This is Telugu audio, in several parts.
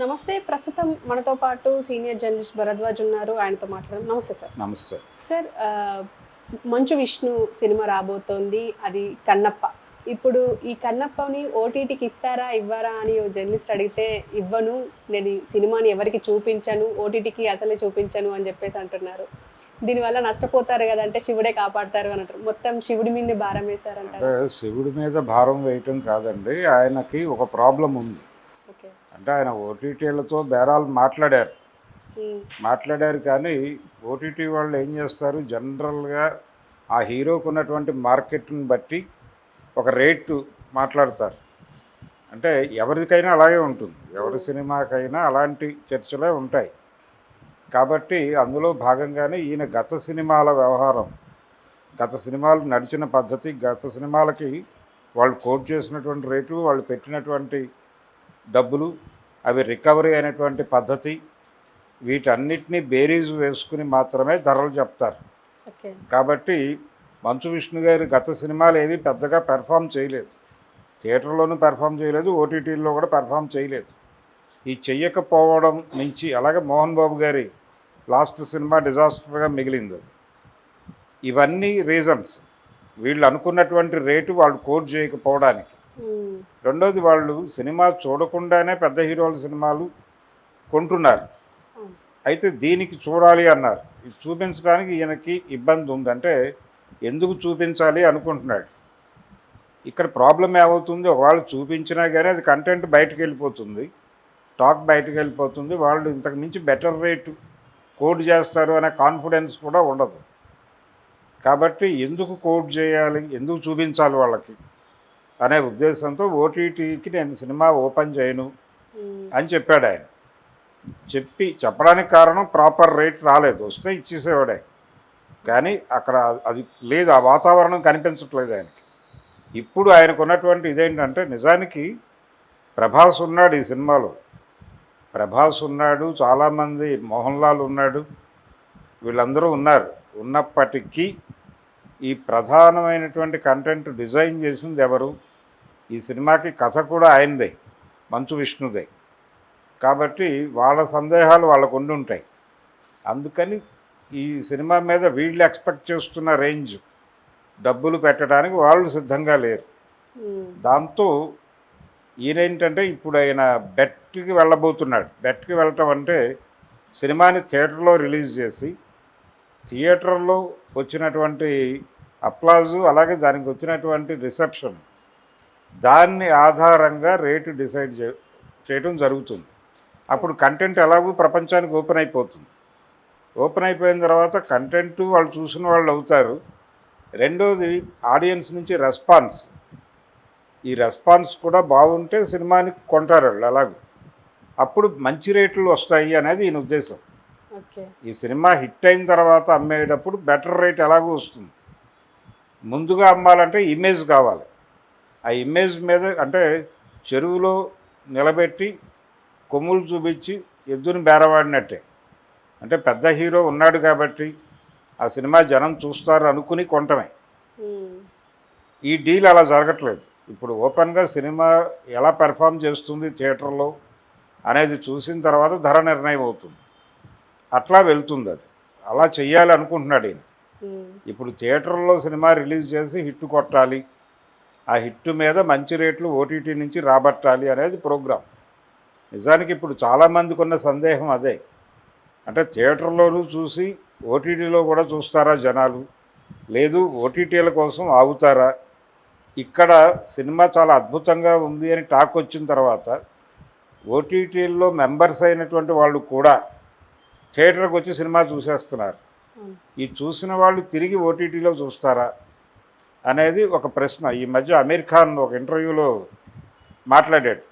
నమస్తే ప్రస్తుతం మనతో పాటు సీనియర్ జర్నలిస్ట్ భరద్వాజ్ ఉన్నారు. ఆయనతో మాట్లాడదాం. నమస్తే సార్. నమస్తే. సార్ మంచు విష్ణు సినిమా రాబోతోంది. అది కన్నప్ప. ఇప్పుడు ఈ కన్నప్పని ఓటీటీకి ఇస్తారా ఇవ్వరా అని ఓ జర్నలిస్ట్ అడిగితే ఇవ్వను. నేను ఈ సినిమాని ఎవరికి చూపించను? ఓటీటీకి అసలే చూపించను అని చెప్పేసి అంటున్నారు. దీనివల్ల నష్టపోతారు కదా అంటే శివుడే కాపాడతారు అని అంటారు. మొత్తం శివుడి మీద భారం వేశారంటారు. శివుడి మీద భారం వేయటం కాదండి. ఆయనకి ఒక ప్రాబ్లం ఉంది. అంటే ఆయన ఓటీటీలతో బేరాలు మాట్లాడారు. మాట్లాడారు కానీ ఓటీటీ వాళ్ళు ఏం చేస్తారు? జనరల్గా ఆ హీరోకు ఉన్నటువంటి మార్కెట్ని బట్టి ఒక రేటు మాట్లాడతారు. అంటే ఎవరికైనా అలాగే ఉంటుంది. ఎవరి సినిమాకైనా అలాంటి చర్చలే ఉంటాయి. కాబట్టి అందులో భాగంగానే ఈయన గత సినిమాల వ్యవహారం గత సినిమాలు నడిచిన పద్ధతి గత సినిమాలకి వాళ్ళు కోట్ చేసినటువంటి రేటు వాళ్ళు పెట్టినటువంటి డబ్బులు అవి రికవరీ అయినటువంటి పద్ధతి వీటన్నిటినీ బేరీజు వేసుకుని మాత్రమే ధరలు చెప్తారు. కాబట్టి మంచు విష్ణు గారి గత సినిమాలు ఏవి పెద్దగా పెర్ఫామ్ చేయలేదు. థియేటర్లోనూ పెర్ఫామ్ చేయలేదు ఓటీటీల్లో కూడా పెర్ఫామ్ చేయలేదు. ఈ చెయ్యకపోవడం నుంచి అలాగే మోహన్ బాబు గారి లాస్ట్ సినిమా డిజాస్టర్గా మిగిలింది అది. ఇవన్నీ రీజన్స్. వీళ్ళు అనుకున్నటువంటి రేటు వాళ్ళు కోట్ చేయకపోవడానికి. రెండోది వాళ్ళు సినిమా చూడకుండానే పెద్ద హీరోల సినిమాలు కొంటున్నారు. అయితే దీనికి చూడాలి అన్నారు. ఇది చూపించడానికి ఈయనకి ఇబ్బంది ఉందంటే ఎందుకు చూపించాలి అనుకుంటున్నాడు. ఇక్కడ ప్రాబ్లం ఏమవుతుంది? ఒకవేళ చూపించినా కానీ అది కంటెంట్ బయటకు వెళ్ళిపోతుంది. టాక్ బయటకు వెళ్ళిపోతుంది. వాళ్ళు ఇంతకు మించి బెటర్ రేటు కోడ్ చేస్తారు అనే కాన్ఫిడెన్స్ కూడా ఉండదు. కాబట్టి ఎందుకు కోడ్ చేయాలి? ఎందుకు చూపించాలి వాళ్ళకి? అనే ఉద్దేశంతో ఓటీటీకి నేను సినిమా ఓపెన్ చేయను అని చెప్పాడు ఆయన. చెప్పి చెప్పడానికి కారణం ప్రాపర్ రేట్ రాలేదు. వస్తే ఇచ్చేసేవాడే. కానీ అక్కడ అది లేదు. ఆ వాతావరణం కనిపించట్లేదు ఆయనకి. ఇప్పుడు ఆయనకు ఉన్నటువంటి ఇదేంటంటే నిజానికి ప్రభాస్ ఉన్నాడు ఈ సినిమాలో. ప్రభాస్ ఉన్నాడు చాలామంది మోహన్ లాల్ ఉన్నాడు. వీళ్ళందరూ ఉన్నారు. ఉన్నప్పటికీ ఈ ప్రధానమైనటువంటి కంటెంట్ డిజైన్ చేసింది ఎవరు? ఈ సినిమాకి కథ కూడా ఆయనదే మంచు విష్ణుదే. కాబట్టి వాళ్ళ సందేహాలు వాళ్ళకు ఉండి ఉంటాయి. అందుకని ఈ సినిమా మీద వీళ్ళు ఎక్స్పెక్ట్ చేస్తున్న రేంజ్ డబ్బులు పెట్టడానికి వాళ్ళు సిద్ధంగా లేరు. దాంతో ఈయనేంటంటే ఇప్పుడు ఆయన బెట్కి వెళ్ళబోతున్నాడు. బెట్కి వెళ్ళటం అంటే సినిమాని థియేటర్లో రిలీజ్ చేసి థియేటర్లో వచ్చినటువంటి అప్లాజు అలాగే దానికి వచ్చినటువంటి రిసెప్షన్ దాన్ని ఆధారంగా రేటు డిసైడ్ చే చేయడం జరుగుతుంది. అప్పుడు కంటెంట్ ఎలాగూ ప్రపంచానికి ఓపెన్ అయిపోతుంది. ఓపెన్ అయిపోయిన తర్వాత కంటెంట్ వాళ్ళు చూసిన వాళ్ళు అవుతారు. రెండోది ఆడియన్స్ నుంచి రెస్పాన్స్. ఈ రెస్పాన్స్ కూడా బాగుంటే సినిమాని కొంటారు వాళ్ళు అలాగూ అప్పుడు మంచి రేట్లు వస్తాయి అనేది ఈయన ఉద్దేశం. ఈ సినిమా హిట్ అయిన తర్వాత అమ్మేటప్పుడు బెటర్ రేట్ ఎలాగో వస్తుంది. ముందుగా అమ్మాలంటే ఇమేజ్ కావాలి. ఆ ఇమేజ్ మీద అంటే చెరువులో నిలబెట్టి కొమ్ములు చూపించి ఎద్దుని బేరవాడినట్టే. అంటే పెద్ద హీరో ఉన్నాడు కాబట్టి ఆ సినిమా జనం చూస్తారు అనుకుని కొంటమే ఈ డీల్ అలా జరగట్లేదు. ఇప్పుడు ఓపెన్గా సినిమా ఎలా పెర్ఫామ్ చేస్తుంది థియేటర్లో అనేది చూసిన తర్వాత ధర నిర్ణయం అవుతుంది. అట్లా వెళ్తుంది అది. అలా చెయ్యాలి అనుకుంటున్నాడు ఈయన ఇప్పుడు థియేటర్లో సినిమా రిలీజ్ చేసి హిట్ కొట్టాలి. ఆ హిట్ మీద మంచి రేట్లు ఓటీటీ నుంచి రాబట్టాలి అనేది ప్రోగ్రాం. నిజానికి ఇప్పుడు చాలామందికి ఉన్న సందేహం అదే. అంటే థియేటర్లోనూ చూసి ఓటీటీలో కూడా చూస్తారా జనాలు? లేదు ఓటీటీల కోసం ఆగుతారా? ఇక్కడ సినిమా చాలా అద్భుతంగా ఉంది అని టాక్ వచ్చిన తర్వాత ఓటీటీల్లో మెంబర్స్ అయినటువంటి వాళ్ళు కూడా థియేటర్కి వచ్చి సినిమా చూసేస్తున్నారు. ఈ చూసిన వాళ్ళు తిరిగి ఓటీటీలో చూస్తారా? అనేది ఒక ప్రశ్న. ఈ మధ్య అమీర్ ఖాన్ ఒక ఇంటర్వ్యూలో మాట్లాడాడు.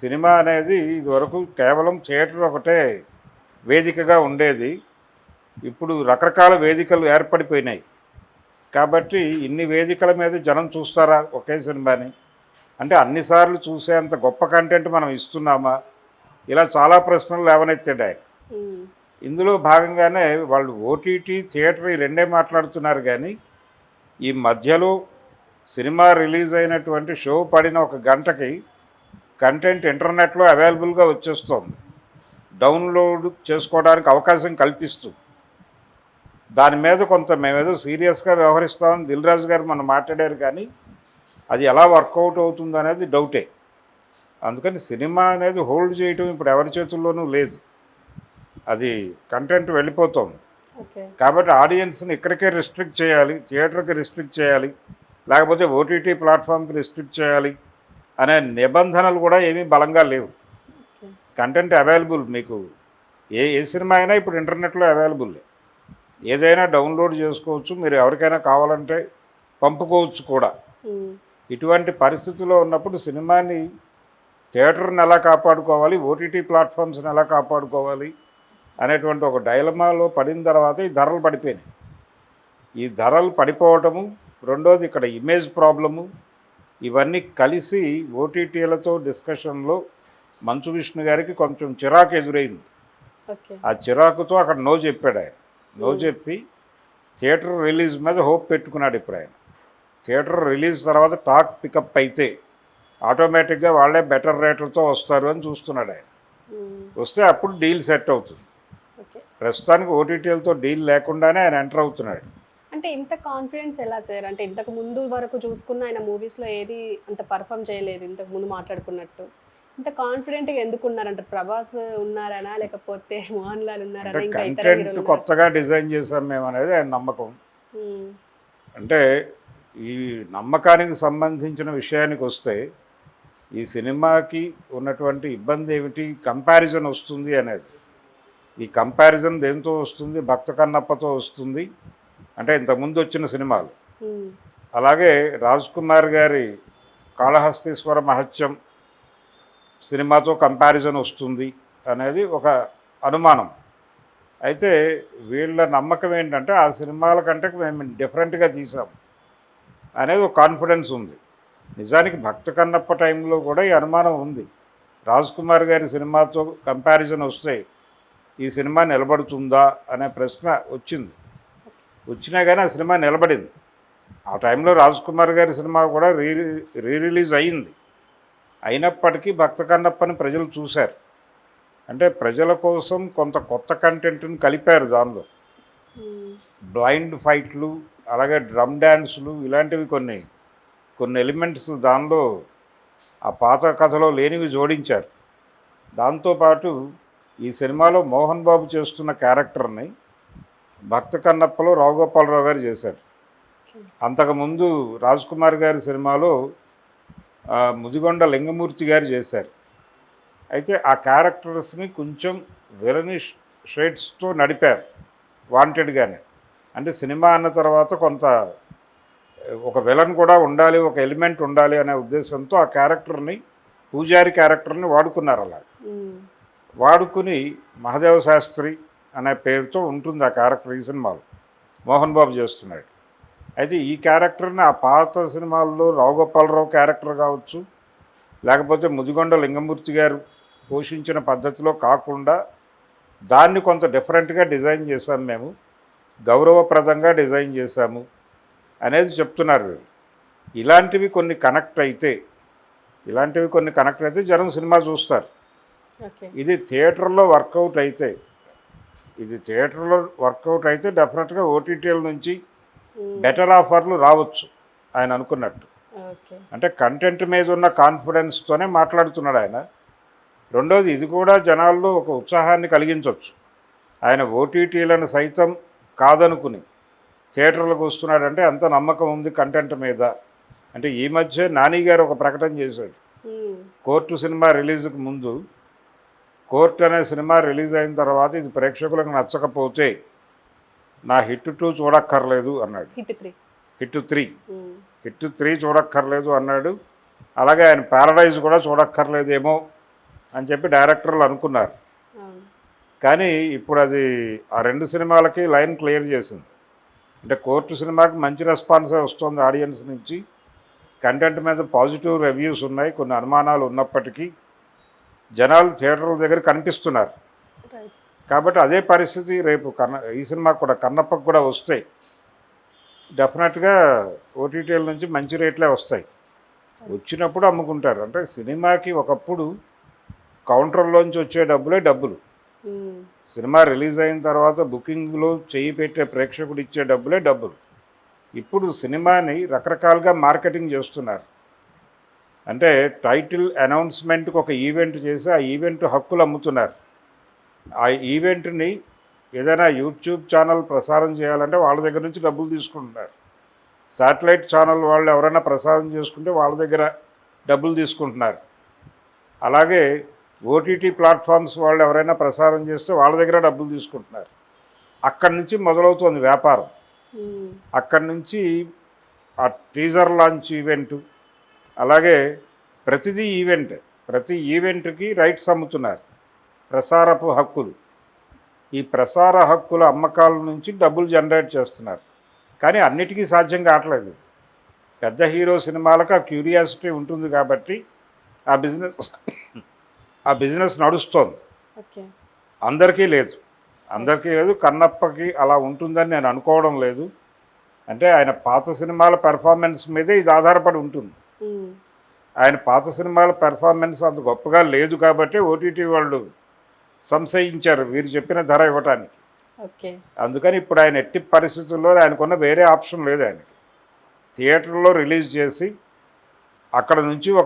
సినిమా అనేది ఇదివరకు కేవలం థియేటర్ ఒకటే వేదికగా ఉండేది. ఇప్పుడు రకరకాల వేదికలు ఏర్పడిపోయినాయి. కాబట్టి ఇన్ని వేదికల మీద జనం చూస్తారా ఒకే సినిమాని? అంటే అన్నిసార్లు చూసేంత గొప్ప కంటెంట్ మనం ఇస్తున్నామా? ఇలా చాలా ప్రశ్నలు లేవనెత్తాడు ఆయన. ఇందులో భాగంగానే వాళ్ళు ఓటీటీ థియేటర్ ఈ రెండే మాట్లాడుతున్నారు కానీ ఈ మధ్యలో సినిమా రిలీజ్ అయినటువంటి షో పడిన ఒక గంటకి కంటెంట్ ఇంటర్నెట్లో అవైలబుల్గా వచ్చేస్తుంది. డౌన్లోడ్ చేసుకోవడానికి అవకాశం కల్పిస్తూ. దాని మీద కొంత మేమేదో సీరియస్గా వ్యవహరిస్తామని దిల్ రాజు గారు మనం మాట్లాడారు కానీ అది ఎలా వర్కౌట్ అవుతుంది అనేది డౌటే. అందుకని సినిమా అనేది హోల్డ్ చేయటం ఇప్పుడు ఎవరి చేతుల్లోనూ లేదు. అది కంటెంట్ వెళ్ళిపోతుంది. కాబట్టి ఆడియన్స్ని ఇక్కడికే రిస్ట్రిక్ట్ చేయాలి థియేటర్కి రిస్ట్రిక్ట్ చేయాలి లేకపోతే ఓటీటీ ప్లాట్ఫామ్కి రిస్ట్రిక్ట్ చేయాలి అనే నిబంధనలు కూడా ఏమీ బలంగా లేవు. కంటెంట్ అవైలబుల్ మీకు. ఏ ఏ సినిమా అయినా ఇప్పుడు ఇంటర్నెట్లో అవైలబుల్ ఏదైనా డౌన్లోడ్ చేసుకోవచ్చు మీరు ఎవరికైనా కావాలంటే పంపుకోవచ్చు కూడా. ఇటువంటి పరిస్థితిలో ఉన్నప్పుడు సినిమాని థియేటర్ని ఎలా కాపాడుకోవాలి ఓటీటీ ప్లాట్ఫామ్స్ని ఎలా కాపాడుకోవాలి అనేటువంటి ఒక డైలమాలో పడిన తర్వాత ఈ ధరలు పడిపోయినాయి. ఈ ధరలు పడిపోవటము రెండోది ఇక్కడ ఇమేజ్ ప్రాబ్లము ఇవన్నీ కలిసి ఓటీటీలతో డిస్కషన్లో మంచు విష్ణు గారికి కొంచెం చిరాకు ఎదురైంది. ఆ చిరాకుతో అక్కడ నో చెప్పాడు ఆయన. నో చెప్పి థియేటర్ రిలీజ్ మీద హోప్ పెట్టుకున్నాడు ఇప్పుడు ఆయన. థియేటర్ రిలీజ్ తర్వాత టాక్ పికప్ అయితే ఆటోమేటిక్గా వాళ్ళే బెటర్ రేట్లతో వస్తారు అని చూస్తున్నాడు ఆయన. వస్తే అప్పుడు డీల్ సెట్ అవుతుంది. ప్రస్తుతానికి ఓటీటీలతో డీల్ లేకుండానే ఆయన ఎంటర్ అవుతున్నాడు. అంటే ఇంత కాన్ఫిడెన్స్ ఎలా సార్? అంటే ఇంతకు ముందు వరకు చూసుకున్న ఆయన మూవీస్లో ఏది అంత పర్ఫామ్ చేయలేదు ఇంతకు ముందు మాట్లాడుకున్నట్టు. ఇంత కాన్ఫిడెంట్గా ఎందుకు ఉన్నారంటే? ప్రభాస్ ఉన్నారనా? లేకపోతే మోహన్ లాల్ ఉన్నారనా? అంటే ఇంకా ఇతర కంటెంట్ హీరోలు కొత్తగా డిజైన్ చేశాం మేము అనేది ఆయన నమ్మకం. అంటే ఈ నమ్మకానికి సంబంధించిన విషయానికి వస్తే ఈ సినిమాకి ఉన్నటువంటి ఇబ్బంది ఏమిటి? కంపారిజన్ వస్తుంది అనేది. ఈ కంపారిజన్ దేంతో వస్తుంది? భక్త కన్నప్పతో వస్తుంది. అంటే ఇంతకుముందు వచ్చిన సినిమాలు. అలాగే రాజ్ కుమార్ గారి కాళహస్తీశ్వర మహత్యం సినిమాతో కంపారిజన్ వస్తుంది అనేది ఒక అనుమానం. అయితే వీళ్ళ నమ్మకం ఏంటంటే ఆ సినిమాల కంటే మేము డిఫరెంట్గా తీసాం అనేది ఒక కాన్ఫిడెన్స్ ఉంది. నిజానికి భక్త కన్నప్ప టైంలో కూడా ఈ అనుమానం ఉంది. రాజ్ కుమార్ గారి సినిమాతో కంపారిజన్ వస్తే ఈ సినిమా నిలబడుతుందా అనే ప్రశ్న వచ్చింది. వచ్చినా కానీ ఆ సినిమా నిలబడింది. ఆ టైంలో రాజ్ కుమార్ గారి సినిమా కూడా రీ రీ రిలీజ్ అయింది. అయినప్పటికీ భక్త కన్నప్పని ప్రజలు చూశారు. అంటే ప్రజల కోసం కొంత కొత్త కంటెంట్ని కలిపారు దానిలో. బ్లైండ్ ఫైట్లు అలాగే డ్రమ్ డ్యాన్సులు ఇలాంటివి కొన్ని కొన్ని ఎలిమెంట్స్ దానిలో ఆ పాత కథలో లేనివి జోడించారు. దాంతోపాటు ఈ సినిమాలో మోహన్ బాబు చేస్తున్న క్యారెక్టర్ని భక్త కన్నప్పలో రావుగోపాలరావు గారు చేశారు. అంతకుముందు రాజ్ కుమార్ గారి సినిమాలో ముదిగొండ లింగమూర్తి గారు చేశారు. అయితే ఆ క్యారెక్టర్స్ని కొంచెం విలని షేడ్స్తో నడిపారు వాంటెడ్గానే. అంటే సినిమా అన్న తర్వాత కొంత ఒక విలన్ కూడా ఉండాలి ఒక ఎలిమెంట్ ఉండాలి అనే ఉద్దేశంతో ఆ క్యారెక్టర్ని పూజారి క్యారెక్టర్ని వాడుకున్నారు అలా వాడుకుని మహదేవ శాస్త్రి అనే పేరుతో ఉంటుంది ఆ క్యారెక్టర్ ఈ సినిమాలో. మోహన్ బాబు చేస్తున్నాడు. అయితే ఈ క్యారెక్టర్ని ఆ పాత సినిమాల్లో రావుగోపాలరావు క్యారెక్టర్ కావచ్చు లేకపోతే ముదిగొండ లింగమూర్తి గారు పోషించిన పద్ధతిలో కాకుండా దాన్ని కొంత డిఫరెంట్గా డిజైన్ చేశాము మేము గౌరవప్రదంగా డిజైన్ చేశాము అనేది చెప్తున్నారు ఇలాంటివి కొన్ని కనెక్ట్ అయితే ఇలాంటివి కొన్ని కనెక్ట్ అయితే జనం సినిమా చూస్తారు. ఇది థియేటర్లో వర్కౌట్ అయితే ఇది థియేటర్లో వర్కౌట్ అయితే డెఫినెట్గా ఓటీటీల నుంచి బెటర్ ఆఫర్లు రావచ్చు ఆయన అనుకున్నట్టు. అంటే కంటెంట్ మీద ఉన్న కాన్ఫిడెన్స్తోనే మాట్లాడుతున్నాడు ఆయన. రెండోది ఇది కూడా జనాల్లో ఒక ఉత్సాహాన్ని కలిగించవచ్చు ఆయన ఓటీటీలను సైతం కాదనుకుని థియేటర్లకు వస్తున్నాడంటే ఎంత నమ్మకం ఉంది కంటెంట్ మీద. అంటే ఈ మధ్య నాని గారు ఒక ప్రకటన చేశాడు. కోర్టు సినిమా రిలీజ్కి ముందు కోర్టు అనే సినిమా రిలీజ్ అయిన తర్వాత ఇది ప్రేక్షకులకు నచ్చకపోతే నా హిట్ టూ చూడక్కర్లేదు అన్నాడు. Hit three. Hit three. చూడక్కర్లేదు అన్నాడు. అలాగే ఆయన ప్యారడైజ్ కూడా చూడక్కర్లేదేమో అని చెప్పి డైరెక్టర్లు అనుకున్నారు. కానీ ఇప్పుడు అది ఆ రెండు సినిమాలకి లైన్ క్లియర్ చేసింది. అంటే కోర్టు సినిమాకి మంచి రెస్పాన్సే వస్తుంది ఆడియన్స్ నుంచి. కంటెంట్ మీద పాజిటివ్ రివ్యూస్ ఉన్నాయి కొన్ని అనుమానాలు ఉన్నప్పటికీ. జనాలు థియేటర్ల దగ్గర కనిపిస్తున్నారు. కాబట్టి అదే పరిస్థితి రేపు కన్న ఈ సినిమాకు కూడా కన్నప్పకు కూడా వస్తాయి. డెఫినెట్గా ఓటీటీల నుంచి మంచి రేట్లే వస్తాయి. వచ్చినప్పుడు అమ్ముకుంటారు. అంటే సినిమాకి ఒకప్పుడు కౌంటర్లోంచి వచ్చే డబ్బులే డబ్బులు. మ్మ్. సినిమా రిలీజ్ అయిన తర్వాత బుకింగ్లో చేయి పెట్టే ప్రేక్షకుడు ఇచ్చే డబ్బులే డబ్బులు. ఇప్పుడు సినిమాని రకరకాలుగా మార్కెటింగ్ చేస్తున్నారు. అంటే టైటిల్ అనౌన్స్మెంట్కి ఒక ఈవెంట్ చేసి ఆ ఈవెంట్ హక్కులు అమ్ముతున్నారు ఆ ఈవెంట్ని ఏదైనా యూట్యూబ్ ఛానల్ ప్రసారం చేయాలంటే వాళ్ళ దగ్గర నుంచి డబ్బులు తీసుకుంటున్నారు. శాటిలైట్ ఛానల్ వాళ్ళు ఎవరైనా ప్రసారం చేసుకుంటే వాళ్ళ దగ్గర డబ్బులు తీసుకుంటున్నారు. అలాగే ఓటీటీ ప్లాట్ఫామ్స్ వాళ్ళు ఎవరైనా ప్రసారం చేస్తే వాళ్ళ దగ్గర డబ్బులు తీసుకుంటున్నారు. అక్కడి నుంచి మొదలవుతుంది వ్యాపారం. అక్కడి నుంచి ఆ టీజర్ లాంచ్ ఈవెంట్ అలాగే ప్రతిదీ ఈవెంట్. ప్రతి ఈవెంట్కి రైట్స్ అమ్ముతున్నారు. ప్రసారపు హక్కులు. ఈ ప్రసార హక్కుల అమ్మకాల నుంచి డబ్బులు జనరేట్ చేస్తున్నారు. కానీ అన్నిటికీ సాధ్యం కావట్లేదు. పెద్ద హీరో సినిమాలకు ఆ క్యూరియాసిటీ ఉంటుంది కాబట్టి ఆ బిజినెస్ ఆ బిజినెస్ నడుస్తోంది. అందరికీ లేదు. అందరికీ లేదు. కన్నప్పకి అలా ఉంటుందని నేను అనుకోవడం లేదు. అంటే ఆయన పాత సినిమాల పెర్ఫార్మెన్స్ మీదే ఇది ఆధారపడి ఉంటుంది. ఆయన పాత సినిమాల పెర్ఫార్మెన్స్ అంత గొప్పగా లేదు కాబట్టి ఓటీటీ వాళ్ళు సంశయించారు. వీరు చెప్పిన ధర ఇవ్వటానికి. అందుకని ఇప్పుడు ఆయన ఎట్టి పరిస్థితుల్లో ఆయనకున్న వేరే ఆప్షన్ లేదు ఆయనకి. థియేటర్లో రిలీజ్ చేసి అక్కడ నుంచి ఒక